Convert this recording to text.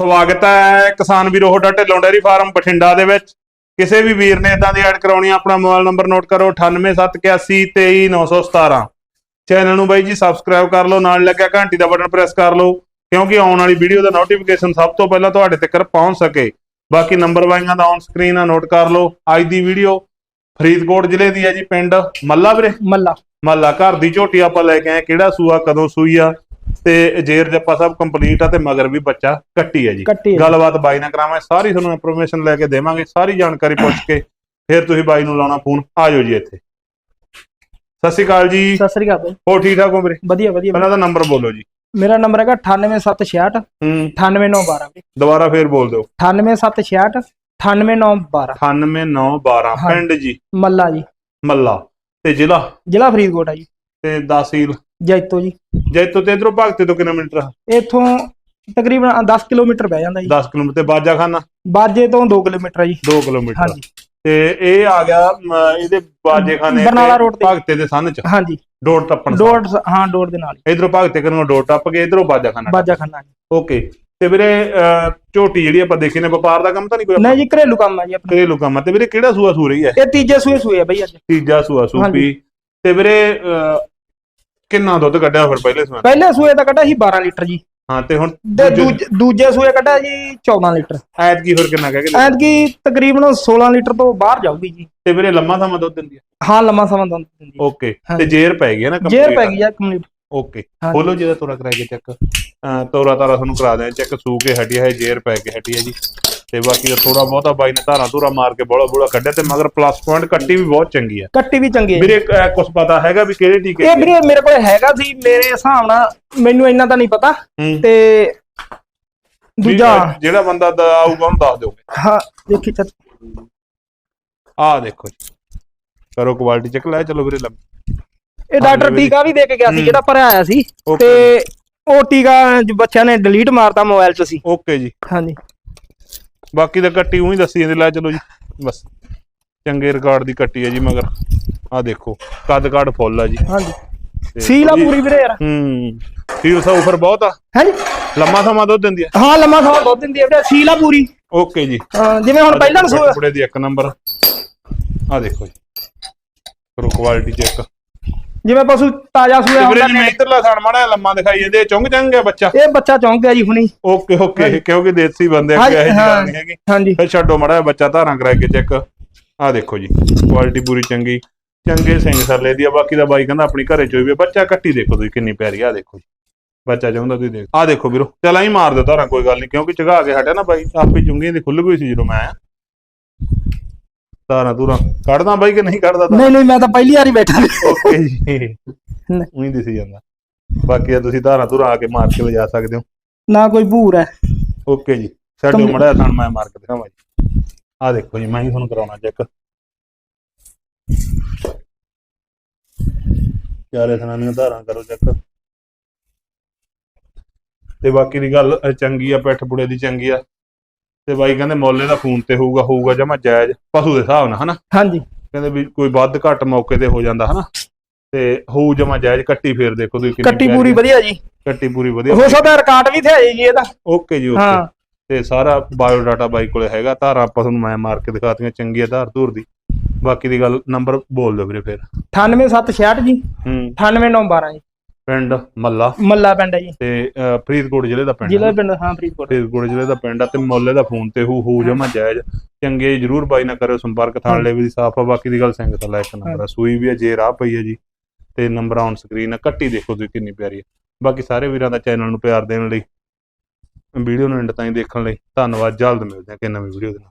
ਸਵਾਗਤ ਹੈ ਕਿਸਾਨ ਵੀਰੋ ਤੁਹਾਡਾ ਢਿੱਲੋਂ ਡੇਅਰੀ ਫਾਰਮ ਬਠਿੰਡਾ ਦੇ ਵਿੱਚ। ਕਿਸੇ ਵੀ ਵੀਰ ਨੇ ਇਦਾਂ ਦੀ ਐਡ ਕਰਾਉਣੀ ਆਪਣਾ ਮੋਬਾਈਲ ਨੰਬਰ ਨੋਟ ਕਰੋ 9871823917 ਚੈਨਲ ਨੂੰ ਬਾਈ ਜੀ ਸਬਸਕ੍ਰਾਈਬ ਕਰ ਲਓ ਨਾਲ ਲੱਗਿਆ ਘੰਟੀ ਦਾ ਬਟਨ ਪ੍ਰੈਸ ਕਰ ਲਓ ਕਿਉਂਕਿ ਆਉਣ ਵਾਲੀ ਵੀਡੀਓ ਦਾ ਨੋਟੀਫਿਕੇਸ਼ਨ ਸਭ ਤੋਂ ਪਹਿਲਾਂ ਤੁਹਾਡੇ ਤੱਕ ਪਹੁੰਚ ਸਕੇ। ਬਾਕੀ ਨੰਬਰ ਵਾਈਆਂ ਦਾ ਔਨ ਸਕਰੀਨ ਆ ਨੋਟ ਕਰ ਲਓ। ਅੱਜ ਦੀ ਵੀਡੀਓ ਫਰੀਦਕੋਟ ਜ਼ਿਲ੍ਹੇ ਦੀ ਹੈ ਜੀ ਪਿੰਡ ਮੱਲਾ ਵੀਰੇ? ਮੱਲਾ। ਮਹੱਲਾ ਘਰ ਦੀ ਝੋਟੀ ਆਪਾਂ ਲੈ ਕੇ ਆਏ ਕਿਹੜਾ ਸੂਆ ਕਦੋਂ ਸੂਈ ਆ? ਤੇ ਜੇਰ ਜੱਪਾ ਸਭ ਕੰਪਲੀਟ ਆ ਤੇ ਮਗਰ ਵੀ ਬੱਚਾ ਕੱਟੀ ਆ ਜੀ। ਕੱਟੀ। ਗੱਲਬਾਤ ਬਾਈ ਨਾਲ ਕਰਾਵਾਂਗੇ ਸਾਰੀ ਤੁਹਾਨੂੰ ਇਨਫੋਰਮੇਸ਼ਨ ਲੈ ਕੇ ਦੇਵਾਂਗੇ ਸਾਰੀ ਜਾਣਕਾਰੀ ਪੁੱਛ ਕੇ ਫਿਰ ਤੁਸੀਂ ਬਾਈ ਨੂੰ ਲਾਉਣਾ ਫੋਨ ਆ ਜਾਓ ਜੀ ਇੱਥੇ। ਸਤਿ ਸ਼੍ਰੀ ਅਕਾਲ ਜੀ। ਸਤਿ ਸ੍ਰੀ ਅਕਾਲ ਬਾਈ। ਠੀਕ ਠਾਕ ਹੋ ਵੀਰੇ? ਵਧੀਆ ਵਧੀਆ। ਪਹਿਲਾਂ ਤਾਂ ਨੰਬਰ ਬੋਲੋ ਜੀ। ਮੇਰਾ ਨੰਬਰ ਹੈਗਾ 98766 ਹੂੰ। 98912 ਵੀਰੇ। ਦੁਬਾਰਾ ਫੇਰ ਬੋਲ ਦਿਓ। 98766 98912 98912 ਹਾਂ। ਪਿੰਡ ਜੀ। ਮੱਲਾ ਜੀ। ਮੱਲਾ। ਤੇ ਜ਼ਿਲ੍ਹਾ? ਜ਼ਿਲ੍ਹਾ ਫਰੀਦਕੋਟ ਆ ਜੀ। ਤੇ ਤਹਿਸੀਲ ਜੈਤੋ ਜੀ। ਜੈਤੋ ਤੇ ਇਧਰੋਂ ਭਗਤੇ ਤੋਂ ਕਿਲੋਮੀਟਰ ਇੱਥੋਂ ਤਕਰੀਬਨ 10 ਕਿਲੋਮੀਟਰ ਬਹਿ ਜਾਂਦਾ ਜੀ। 10 ਕਿਲੋਮੀਟਰ ਤੇ ਬਾਜਾਖਾਨਾ ਬਾਜੇ ਤੋਂ 2 ਕਿਲੋਮੀਟਰ ਆ ਜੀ। 2 ਕਿਲੋਮੀਟਰ ਹਾਂਜੀ। ਤੇ ਇਹ ਆ ਗਿਆ ਇਹਦੇ ਬਾਜੇਖਾਨੇ ਬਰਨਾਲਾ road ਤੇ। ਭਗਤੇ ਦੇ ਸੰਨ ਚ? ਹਾਂਜੀ। ਡੋਰ ਟੱਪਣ ਡੋੜ ਹਾਂ ਡੋੜ ਦੇ ਨਾਲ ਇਧਰੋਂ ਭਗਤੇ ਕਰਨੋਂ ਡੋਰ ਟੱਪ ਕੇ ਇਧਰੋਂ ਬਾਜਾਖਾਨਾ ਬਾਜਾ ਖੰਨਾ ਜੀ। ਓਕੇ। ਤੇ ਵੀਰੇ ਝੋਟੀ ਜਿਹੜੀ ਆਪਾਂ ਦੇਖੀ ਨੇ ਵਪਾਰ ਦਾ ਕੰਮ ਤਾਂ ਨਹੀਂ ਕੋਈ ਨਹੀਂ ਜੀ ਘਰੇਲੂ ਕੰਮ ਆ ਜੀ ਆਪਣਾ। ਘਰੇਲੂ ਕੰਮ ਆ। ਤੇ ਵੀਰੇ ਕਿਹੜਾ ਸੂਆ ਸੂ ਰਹੀ ਹੈ? ਇਹ ਤੀਜੇ ਸੂਏ ਸੂਏ ਆ ਬਈ ਅੱਜ। ਤੀਜਾ ਸੂਆ ਸੂਪੀ। ਤੇ ਵੀਰੇ ਕਿੰਨਾ ਦੁੱਧ ਕੱਢਿਆ ਫਿਰ ਪਹਿਲੇ ਸੂਆ ਪਹਿਲੇ ਸੂਏ ਦਾ ਕੱਢਿਆ ਸੀ 12 ਲੀਟਰ ਜੀ। ਹਾਂ ਤੇ ਹੁਣ ਤੇ ਦੂਜੇ- ਸੂਏ ਕੱਢਿਆ ਜੀ 14 ਲੀਟਰ। ਐਤਕੀ ਫਿਰ ਕਿੰਨਾ ਕਹਿ ਕੇ ਐਤਕੀ ਤਕਰੀਬਨ 16 ਲੀਟਰ ਤੋਂ ਬਾਹਰ ਜਾਊਗੀ ਜੀ। ਤੇ ਵੀਰੇ ਲੰਮਾ ਸਮਾਂ ਦੁੱਧ ਦਿੰਦੀ ਹੈ ਹਾਂ ਲੰਮਾ ਸਮਾਂ ਦੁੱਧ ਦਿੰਦੀ ਹੈ। ਓਕੇ ਤੇ ਹਾਂਜੀ। ਜੇਰ ਪੈ ਗਈ ਹੈ ਨਾ ਜੇਰ? ਪੈ ਗਈ ਆ ਕੰਪਲੀਟ ਓਕੇ ਹਾਂਜੀ। ਖੋਲੋ ਜਿਹਦਾ ਤੋਰਾ ਕਰਾ ਕੇ ਚੈੱਕ। ਤੋਰਾ ਤਾਰਾ ਤੁਹਾਨੂੰ ਕਰਾ ਦਿਆਂ ਚੈੱਕ ਸੂ ਕੇ ਹਟੀ ਹੈ ਜੇਰ ਪੈ ਕੇ ਹਟੀ ਹੈ ਜੀ। ਤੇ ਬਾਕੀ ਦਾ ਥੋੜਾ ਬਹੁਤਾ ਬਾਈ ਨੇ ਧਾਰਾ ਧੂਰਾ ਮਾਰ ਕੇ ਬੋਲਾ ਬੋਲਾ ਕੱਢਿਆ ਤੇ ਮਗਰ ਪਲੱਸ ਪੁਆਇੰਟ ਕੱਟੀ ਵੀ ਬਹੁਤ ਚੰਗੀ ਹੈ ਕੱਟੀ ਵੀ ਚੰਗੀ ਹੈ ਵੀਰੇ ਕੁਝ ਪਤਾ ਹੈਗਾ ਵੀ ਕਿਹੜੇ ਟੀਕੇ ਇਹ ਵੀਰੇ ਮੇਰੇ ਕੋਲ ਹੈਗਾ ਸੀ ਮੇਰੇ ਹਿਸਾਬ ਨਾਲ ਮੈਨੂੰ ਇੰਨਾ ਤਾਂ ਨਹੀਂ ਪਤਾ। ਤੇ ਦੂਜਾ ਜਿਹੜਾ ਬੰਦਾ ਆਊਗਾ ਉਹਨੂੰ ਦੱਸ ਦਿਓ ਹਾਂ ਦੇਖੀ ਚੱਲ। ਆਹ ਦੇਖੋ ਜੀ। ਕਰੋ ਕੁਆਲਿਟੀ ਚੈੱਕ ਲੈ ਚਲੋ ਵੀਰੇ ਲੰਮ। ਇਹ ਡਾਕਟਰ ਟੀਕਾ ਵੀ ਦੇ ਕੇ ਗਿਆ ਸੀ। ਜਿਹੜਾ ਭਰਿਆ ਆਇਆ ਸੀ। ਤੇ ਉਹ ਟੀਕਾ ਬੱਚਿਆਂ ਨੇ ਡਿਲੀਟ ਮਾਰਤਾ ਮੋਬਾਈਲ 'ਚ ਸੀ। ਓਕੇ ਜੀ। ਹਾਂਜੀ। ਬਾਕੀ ਤਾਂ ਕੱਟੀ ਉਹੀ ਦੱਸੀ ਜਾਂਦੇ ਲੈ ਚਲੋ ਜੀ ਬਸ। ਚੰਗੇ ਰਿਕਾਰਡ ਦੀ ਕੱਟੀ ਹੈ ਜੀ ਮਗਰ ਆਹ ਦੇਖੋ ਕੱਦ ਕਾਠ ਫੁੱਲ ਆ ਜੀ। ਹਾਂਜੀ। ਸੀਲ ਆ ਪੂਰੀ ਵੀਰੇ ਯਾਰ। ਹੂੰ ਫੀਲ ਸਾ ਉਫਰ ਬਹੁਤ ਆ। ਹਾਂਜੀ। ਲੰਮਾ ਸਮਾਂ ਦੁੱਧ ਦਿੰਦੀ ਆ। ਹਾਂ ਲੰਮਾ ਸਮਾਂ ਦੁੱਧ ਦਿੰਦੀ ਵੀਰੇ ਸੀਲ ਆ ਪੂਰੀ ਓਕੇ ਜੀ। ਹਾਂ, ਜਿਵੇਂ ਹੁਣ ਪਹਿਲਾਂ ਨੂੰ ਸੂਆ ਕੱਪੜੇ ਦੀ ਇੱਕ ਨੰਬਰ ਆ ਦੇਖੋ ਜੀ ਕਰੋ ਕੁਆਲਿਟੀ ਚੈੱਕ ਜਿਵੇਂ ਪਸ਼ੂ ਤਾਜ਼ਾ ਸੂਆ ਵੀਰੇ ਹੁੰਦਾ ਜੀ ਮੈਂ ਇਧਰਲਾ ਸਾੜ ਮਾੜਾ ਜਿਹਾ ਲੰਮਾ ਦਿਖਾਈ ਜਾਂਦੇ ਚੁੰਗ ਚੰਗ ਬੱਚਾ? ਇਹ ਬੱਚਾ ਚੌਂਕ ਗਿਆ ਜੀ ਹੁਣੀ। ਓਕੇ ਓਕੇ ਕਿਉਂਕਿ ਦੇਸੀ ਬੰਦੇ ਹਾਂਜੀ, ਅੱਗੇ ਇਹ ਹਾਂ। ਗੱਲ ਨਹੀਂ ਹੈਗੀ। ਹਾਂਜੀ। ਫਿਰ ਛੱਡੋ ਮਾੜਾ ਜਿਹਾ ਬੱਚਾ ਧਾਰਾਂ ਕਰਾ ਕੇ ਚੈੱਕ। ਆ ਦੇਖੋ ਜੀ ਕੁਆਲਿਟੀ ਪੂਰੀ ਚੰਗੀ। ਚੰਗੇ ਸਿੰਘ ਸਰਲੇ ਦੀ ਆ ਬਾਕੀ ਦਾ ਬਾਈ ਕਹਿੰਦਾ ਆਪਣੀ ਘਰੇ ਚੋਈ ਵੀ ਆ। ਬੱਚਾ ਕੱਟੀ ਦੇਖੋ ਤੁਸੀਂ ਕਿੰਨੀ ਪਿਆਰੀ ਆ ਦੇਖੋ ਜੀ। ਬੱਚਾ ਚਾਹੁੰਦਾ ਤੁਸੀਂ ਦੇਖ ਆ ਦੇਖੋ ਵੀਰੋ ਚਲ ਆਈ ਮਾਰ ਦਿਓ ਧਾਰਾਂ ਕੋਈ ਗੱਲ ਨਹੀਂ ਕਿਉਂਕਿ ਚਗਾ ਕੇ ਹਟਿਆ ਨਾ ਬਾਈ ਆਪੇ ਚੁੰਗੀ ਦੀ ਖੁੱਲ ਗਈ ਸੀ ਜਦੋਂ ਮੈਂ ਆਇਆ। ਧਾਰਾਂ ਧੂਰਾਂ ਕੱਢਦਾ ਬਾਈ ਕਿ ਨਹੀਂ ਕੱਢਦਾ ਨਹੀਂ ਨਹੀਂ ਮੈਂ ਤਾਂ ਪਹਿਲੀ ਵਾਰੀ ਬੈਠਾ ਓਕੇ ਜੀ। ਨਹੀਂ। ਉਹੀ ਦਿਸੀ ਜਾਂਦਾ। ਬਾਕੀ ਆ ਤੁਸੀਂ ਧਾਰਾਂ ਧੂਰਾਂ ਆ ਕੇ ਮਾਰ ਕੇ ਲਿਜਾ ਸਕਦੇ ਹੋ। ਨਾ ਕੋਈ ਭੂਰ ਹੈ। ਓਕੇ ਜੀ। ਕੰਪਨੀ- ਮੜਾ ਥਣ ਮੈਂ ਮਾਰ ਕੇ ਦਿਖਾਵਾਂ ਜੀ। ਆ ਦੇਖੋ ਜੀ ਮੈਂ ਹੀ ਤੁਹਾਨੂੰ ਕਰਾਉਣਾ ਚੈੱਕ ਚਾਰੇ ਥਣਾਂ ਦੀਆਂ ਧਾਰਾਂ ਕਰੋ ਚੈੱਕ ਤੇ ਬਾਕੀ ਦੀ ਗੱਲ ਚੰਗੀ ਆ ਪਿੱਠ ਪੁੜੇ ਦੀ ਚੰਗੀ ਆ। ਤੇ ਬਾਈ ਕਹਿੰਦੇ ਮੌਲੇ ਦਾ ਫੋਨ ਤੇ ਹੋਊਗਾ ਹੋਊਗਾ ਜਮਾ ਜਾਇਜ਼ ਪਸ਼ੂ ਦੇ ਹਿਸਾਬ ਨਾਲ ਹਨਾ? ਹਾਂਜੀ। ਕਹਿੰਦੇ ਵੀ ਕੋਈ ਵੱਧ ਘੱਟ ਮੌਕੇ ਤੇ ਹੋ ਜਾਂਦਾ ਹਨਾ? ਤੇ ਹੋਊ ਜਮਾ ਜਾਇਜ਼ ਕੱਟੀ ਫੇਰ ਦੇਖੋ ਤੁਸੀਂ ਕਿੰਨੀ ਕੱਟੀ ਪੂਰੀ। ਵਧੀਆ ਜੀ। ਕੱਟੀ ਪੂਰੀ ਵਧੀਆ। ਹੋ ਸਕਦਾ ਰਿਕਾਰਡ ਵੀ ਤੇ ਹੈ ਜੀ ਇਹਦਾ। ਓਕੇ ਜੀ ਓਕੇ। ਹਾਂ। ਤੇ ਸਾਰਾ ਬਾਇਓ ਡਾਟਾ ਬਾਈ ਕੋਲੇ ਹੈਗਾ ਧਾਰਾਂ ਆਪਾਂ ਤੁਹਾਨੂੰ ਮੈਂ ਮਾਰ ਕੇ ਦਿਖਾਤੀਆਂ ਚੰਗੀ ਆ ਧਾਰ ਧੂਰ ਦੀ। ਬਾਕੀ ਦੀ ਗੱਲ ਨੰਬਰ ਬੋਲ ਦਿਓ ਵੀਰੇ ਫਿਰ। 98766 ਜੀ। ਹੂੰ। 98912 ਜੀ। ਪਿੰਡ ਮੱਲਾ। ਮੱਲਾ ਪਿੰਡ ਹੈ ਜੀ। ਤੇ ਫਰੀਦਕੋਟ ਜ਼ਿਲ੍ਹੇ ਦਾ ਪਿੰਡ ਜ਼ਿਲ੍ਹਾ ਹੈ। ਪਿੰਡ ਹਾਂ ਫਰੀਦਕੋਟ। ਫਰੀਦਕੋਟ ਜ਼ਿਲ੍ਹੇ ਦਾ ਪਿੰਡ ਆ ਤੇ ਮੁੱਲੇ ਦਾ ਫੋਨ ਤੇ ਹੋ ਹੋ ਜਮਾ ਜਾਇਜ਼ ਚੰਗੇ ਜਰੂਰ ਬਾਈ ਨਾ ਕਰਿਓ ਸੰਪਰਕ ਥਾਣ ਲੈ ਵੀ ਸਾਫ਼ ਆ ਬਾਕੀ ਦੀ ਗੱਲ ਸਿੰਘ ਤੋਂ ਲੈ ਕੇ ਨੰਬਰ ਆ। ਸੂਈ ਵੀ ਆ ਜੇ ਰਾਹ ਪਈ ਆ ਜੀ ਤੇ ਨੰਬਰ ਔਨ ਸਕਰੀਨ ਆ। ਕੱਟੀ ਦੇਖੋ ਤੁਸੀਂ ਕਿੰਨੀ ਪਿਆਰੀ ਆ। ਬਾਕੀ ਸਾਰੇ ਵੀਰਾਂ ਦਾ ਚੈਨਲ ਨੂੰ ਪਿਆਰ ਦੇਣ ਲਈ ਵੀਡੀਓ ਨੂੰ ਐਂਡ ਤਾਈਂ ਦੇਖਣ ਲਈ ਧੰਨਵਾਦ। ਜਲਦ ਮਿਲਦੇ ਹਾਂ ਕਿ ਨਵੀਂ ਵੀਡੀਓ ਦੇ ਨਾਲ।